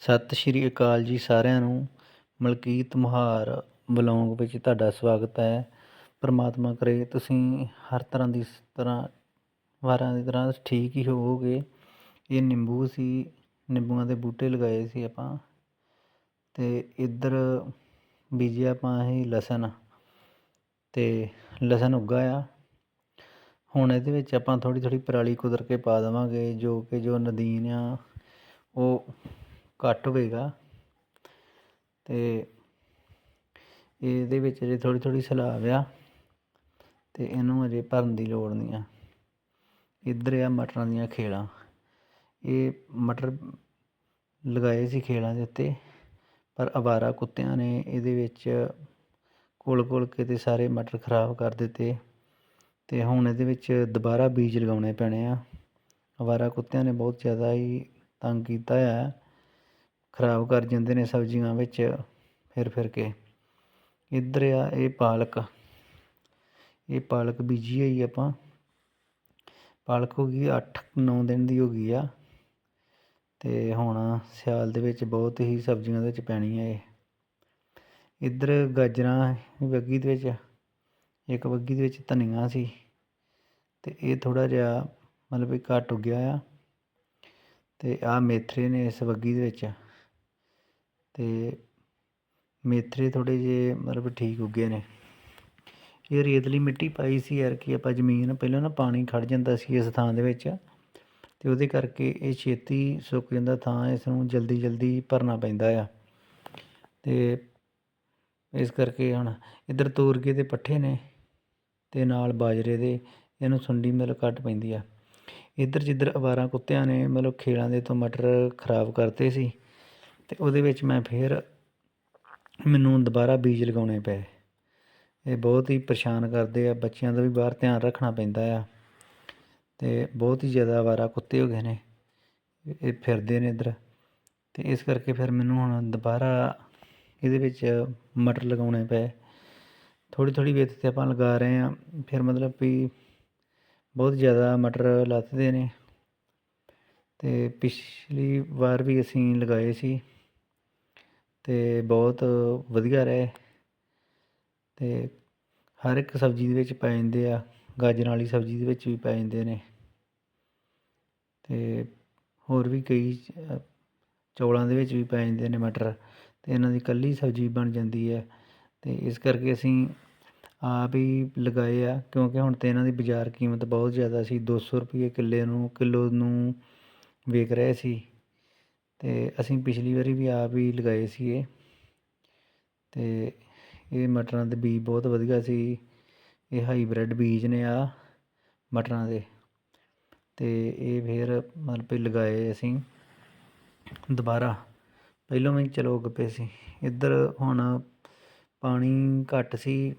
ਸਤਿ ਸ਼੍ਰੀ ਅਕਾਲ ਜੀ ਸਾਰਿਆਂ ਨੂੰ। ਮਲਕੀਤ ਮੁਹਾਰ ਬਲੌਗ ਵਿੱਚ ਤੁਹਾਡਾ ਸਵਾਗਤ ਹੈ। ਪਰਮਾਤਮਾ ਕਰੇ ਤੁਸੀਂ ਹਰ ਤਰ੍ਹਾਂ ਦੀ ਤਰ੍ਹਾਂ, ਵਾਰਾਂ ਦੀ ਤਰ੍ਹਾਂ ਠੀਕ ਹੀ ਹੋਵੋਗੇ। ਇਹ ਨਿੰਬੂ ਸੀ, ਨਿੰਬੂਆਂ ਦੇ ਬੂਟੇ ਲਗਾਏ ਸੀ ਆਪਾਂ। ਤੇ ਇੱਧਰ ਬੀਜਿਆ ਆਪਾਂ ਇਹ ਲਸਣ। ਤੇ ਲਸਣ ਉੱਗਾ ਆ ਹੁਣ ਇਹਦੇ ਵਿੱਚ ਆਪਾਂ ਥੋੜੀ ਥੋੜੀ ਪਰਾਲੀ ਕੁਦਰ ਕੇ ਪਾ ਦੇਵਾਂਗੇ, ਜੋ ਕਿ ਜੋ ਨਦੀਨ ਆ, ਉਹ ਘੱਟ ਹੋਵੇਗਾ। ਤੇ ਇਹਦੇ ਵਿੱਚ ਅਜੇ ਥੋੜ੍ਹੀ ਥੋੜ੍ਹੀ ਸਲਾਬ ਆ ਅਤੇ ਇਹਨੂੰ ਅਜੇ ਭਰਨ ਦੀ ਲੋੜ ਨਹੀਂ ਆ। ਇੱਧਰ ਆ ਮਟਰਾਂ ਦੀਆਂ ਖੇਲਾਂ ਇਹ ਮਟਰ ਲਗਾਏ ਸੀ ਖੇਲਾਂ ਦੇ ਉੱਤੇ, ਪਰ ਅਵਾਰਾ ਕੁੱਤਿਆਂ ਨੇ ਇਹਦੇ ਵਿੱਚ ਕੋਲ ਕੋਲ ਕੇ ਤੇ ਸਾਰੇ ਮਟਰ ਖਰਾਬ ਕਰ ਦਿੱਤੇ ਤੇ ਹੁਣ ਇਹਦੇ ਵਿੱਚ ਦੁਬਾਰਾ ਬੀਜ ਲਗਾਉਣੇ ਪੈਣੇ ਆ। ਅਵਾਰਾ ਕੁੱਤਿਆਂ ਨੇ ਬਹੁਤ ਜ਼ਿਆਦਾ ਹੀ ਤੰਗ ਕੀਤਾ ਹੈ ਖਰਾਬ ਕਰ ਜਾਂਦੇ ਨੇ ਸਬਜ਼ੀਆਂ ਵਿੱਚ, ਫਿਰ ਫਿਰ ਕੇ। ਇੱਧਰ ਆ ਇਹ ਪਾਲਕ। ਇਹ ਪਾਲਕ ਬੀਜੀ ਹੋਈ ਆਪਾਂ। ਪਾਲਕ ਹੋ ਗਈ 8-9 ਦਿਨ ਦੀ ਹੋ ਗਈ ਆ। ਤੇ ਹੁਣ ਸਿਆਲ ਦੇ ਵਿੱਚ ਬਹੁਤ ਹੀ ਸਬਜ਼ੀਆਂ ਦੇ ਵਿੱਚ ਪੈਣੀ ਹੈ ਇਹ। ਇੱਧਰ ਗਾਜਰਾਂ ਵੱਗੀ ਦੇ ਵਿੱਚ, ਇੱਕ ਵੱਗੀ ਦੇ ਵਿੱਚ ਧਨੀਆ ਸੀ। ਤੇ ਇਹ ਥੋੜਾ ਜਿਹਾ ਮਤਲਬ ਵੀ ਘੱਟ ਉੱਗਿਆ ਆ। ਤੇ ਆ ਮੇਥਰੇ ਨੇ ਇਸ ਵੱਗੀ ਦੇ ਵਿੱਚ। ਤੇ ਮੇਥਰੇ ਥੋੜ੍ਹੇ ਜਿਹੇ ਮਤਲਬ ਠੀਕ ਉੱਗੇ ਨੇ। ਇਹ ਰੇਤਲੀ ਮਿੱਟੀ ਪਾਈ ਸੀ ਯਾਰ ਕਿ ਆਪਾਂ ਜ਼ਮੀਨ ਪਹਿਲਾਂ ਨਾ ਪਾਣੀ ਖੜ੍ਹ ਜਾਂਦਾ ਸੀ ਇਸ ਥਾਂ ਦੇ ਵਿੱਚ ਅਤੇ ਉਹਦੇ ਕਰਕੇ ਇਹ ਛੇਤੀ ਸੁੱਕ ਜਾਂਦਾ ਥਾਂ ਇਸ ਨੂੰ ਜਲਦੀ ਜਲਦੀ ਭਰਨਾ ਪੈਂਦਾ ਆ। ਅਤੇ ਇਸ ਕਰਕੇ ਹੁਣ ਇੱਧਰ ਤੋਰਗੇ ਦੇ ਪੱਠੇ ਨੇ ਅਤੇ ਨਾਲ ਬਾਜਰੇ ਦੇ ਇਹਨੂੰ ਸੁੰਡੀ ਮਿਲ ਘੱਟ ਪੈਂਦੀ ਆ। ਇੱਧਰ ਜਿੱਧਰ ਅਵਾਰਾ ਕੁੱਤਿਆਂ ਨੇ ਮਤਲਬ ਖੇਲਾਂ ਦੇ ਤੋਂ ਮਟਰ ਖਰਾਬ ਕਰਤੇ ਸੀ ਤੇ ਉਹਦੇ ਵਿੱਚ ਮੈਂ ਫਿਰ ਮੈਨੂੰ ਦੁਬਾਰਾ ਬੀਜ ਲਗਾਉਣੇ ਪਏ। ਇਹ ਬਹੁਤ ਹੀ ਪਰੇਸ਼ਾਨ ਕਰਦੇ ਆ, ਬੱਚਿਆਂ ਦਾ ਵੀ ਬਾਹਰ ਧਿਆਨ ਰੱਖਣਾ ਪੈਂਦਾ ਆ ਤੇ ਬਹੁਤ ਹੀ ਜ਼ਿਆਦਾ ਵਾਰਾ ਕੁੱਤੇ ਹੋ ਗਏ ਨੇ, ਇਹ ਫਿਰਦੇ ਨੇ ਇੱਧਰ। ਤੇ ਇਸ ਕਰਕੇ ਫਿਰ ਮੈਨੂੰ ਹੁਣ ਦੁਬਾਰਾ ਇਹਦੇ ਵਿੱਚ ਮਟਰ ਲਗਾਉਣੇ ਪਏ। ਥੋੜੀ ਥੋੜੀ ਵਿੱਥ ਤੇ ਆਪਾਂ ਲਗਾ ਰਹੇ ਆ ਫਿਰ ਮਤਲਬ ਵੀ ਬਹੁਤ ਜ਼ਿਆਦਾ ਮਟਰ ਲੱਥਦੇ ਨੇ। ਤੇ ਪਿਛਲੀ ਵਾਰ ਵੀ ਅਸੀਂ ਲਗਾਏ ਸੀ। ਅਤੇ ਬਹੁਤ ਵਧੀਆ ਰਹੇ। ਅਤੇ ਹਰ ਇੱਕ ਸਬਜ਼ੀ ਦੇ ਵਿੱਚ ਪੈ ਜਾਂਦੇ ਆ, ਗਾਜਰਾਂ ਵਾਲੀ ਸਬਜ਼ੀ ਦੇ ਵਿੱਚ ਵੀ ਪੈ ਜਾਂਦੇ ਨੇ। ਅਤੇ ਹੋਰ ਵੀ ਕਈ ਚੌਲਾਂ ਦੇ ਵਿੱਚ ਵੀ ਪੈ ਜਾਂਦੇ ਨੇ ਮਟਰ ਅਤੇ ਇਹਨਾਂ ਦੀ ਇਕੱਲੀ ਸਬਜ਼ੀ ਬਣ ਜਾਂਦੀ ਹੈ। ਅਤੇ ਇਸ ਕਰਕੇ ਅਸੀਂ ਆਪ ਹੀ ਲਗਾਏ ਆ, ਕਿਉਂਕਿ ਹੁਣ ਤਾਂ ਇਹਨਾਂ ਦੀ ਬਾਜ਼ਾਰ ਕੀਮਤ ਬਹੁਤ ਜ਼ਿਆਦਾ ਸੀ, ਦੋ ਸੌ ਰੁਪਈਏ ਕਿੱਲੇ ਨੂੰ, ਕਿਲੋ ਨੂੰ ਵੇਚ ਰਹੇ ਸੀ। ਅਤੇ ਅਸੀਂ ਪਿਛਲੀ ਵਾਰੀ ਵੀ ਆਪ ਹੀ ਲਗਾਏ ਸੀ ਇਹ ਤੇ ਇਹ ਮਟਰਾਂ ਦੇ ਬੀਜ ਬਹੁਤ ਵਧੀਆ ਸੀ। ਇਹ ਹਾਈਬ੍ਰਿਡ ਬੀਜ ਨੇ ਆ ਮਟਰਾਂ ਦੇ। ਅਤੇ ਇਹ ਫਿਰ ਮਤਲਬ ਵੀ ਲਗਾਏ ਅਸੀਂ ਦੁਬਾਰਾ। ਪਹਿਲੋਂ ਵੀ ਚਲੋ ਉੱਗ ਪਏ ਸੀ। ਇੱਧਰ ਹੁਣ ਪਾਣੀ ਘੱਟ ਸੀ।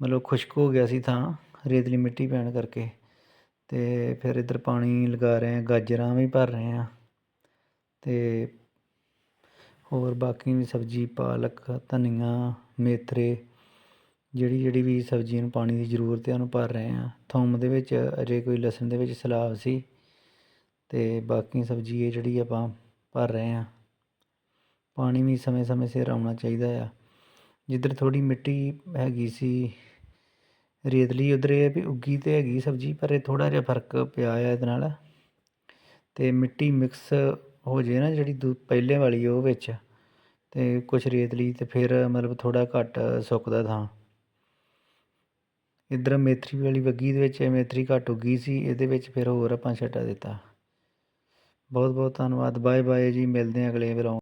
ਮਤਲਬ ਖੁਸ਼ਕ ਹੋ ਗਿਆ ਸੀ ਥਾਂ, ਰੇਤਲੀ ਮਿੱਟੀ ਪੈਣ ਕਰਕੇ। ਅਤੇ ਫਿਰ ਇੱਧਰ ਪਾਣੀ ਲਗਾ ਰਹੇ ਹਾਂ, ਗਾਜਰਾਂ ਵੀ ਭਰ ਰਹੇ ਹਾਂ। ਅਤੇ ਹੋਰ ਬਾਕੀ ਵੀ ਸਬਜ਼ੀ, ਪਾਲਕ, ਧਨੀਆ ਮੇਥਰੇ ਜਿਹੜੀ ਜਿਹੜੀ ਵੀ ਸਬਜ਼ੀ ਨੂੰ ਪਾਣੀ ਦੀ ਜ਼ਰੂਰਤ ਹੈ ਉਹਨੂੰ ਭਰ ਰਹੇ ਹਾਂ ਥੋਮ ਦੇ ਵਿੱਚ ਅਜੇ ਕੋਈ ਲਸਣ ਦੇ ਵਿੱਚ ਸਲਾਬ ਸੀ ਅਤੇ ਬਾਕੀ ਸਬਜ਼ੀ ਇਹ ਜਿਹੜੀ ਆਪਾਂ ਭਰ ਰਹੇ ਹਾਂ ਪਾਣੀ ਵੀ ਸਮੇਂ ਸਮੇਂ ਸਿਰ ਆਉਣਾ ਚਾਹੀਦਾ ਆ। ਜਿੱਧਰ ਥੋੜ੍ਹੀ ਮਿੱਟੀ ਹੈਗੀ ਸੀ, ਰੇਤਲੀ, ਉੱਧਰ ਇਹ ਵੀ ਉੱਗੀ ਤਾਂ ਹੈਗੀ ਸਬਜ਼ੀ, ਪਰ ਇਹ ਥੋੜ੍ਹਾ ਜਿਹਾ ਫ਼ਰਕ ਪਿਆ ਆ ਇਹਦੇ ਨਾਲ। ਅਤੇ ਮਿੱਟੀ ਮਿਕਸ ਹੋ ਜੇ ਨਾ ਜਿਹੜੀ ਦੂ, ਪਹਿਲੇ ਵਾਲੀ ਉਹ ਵਿੱਚ ਅਤੇ ਕੁਛ ਰੇਤਲੀ ਅਤੇ ਫਿਰ ਮਤਲਬ ਥੋੜ੍ਹਾ ਘੱਟ ਸੁੱਕਦਾ ਥਾਂ। ਇੱਧਰ ਮੇਥਰੀ ਵਾਲੀ ਵੱਗੀ ਦੇ ਵਿੱਚ ਮੇਥਰੀ ਘੱਟ ਉੱਗੀ ਸੀ, ਇਹਦੇ ਵਿੱਚ ਫਿਰ ਹੋਰ ਆਪਾਂ ਛੱਟਾ ਦਿੱਤਾ। ਬਹੁਤ ਬਹੁਤ ਧੰਨਵਾਦ ਬਾਏ ਬਾਏ ਜੀ, ਮਿਲਦੇ ਹਾਂ ਅਗਲੇ ਵਲੋਗ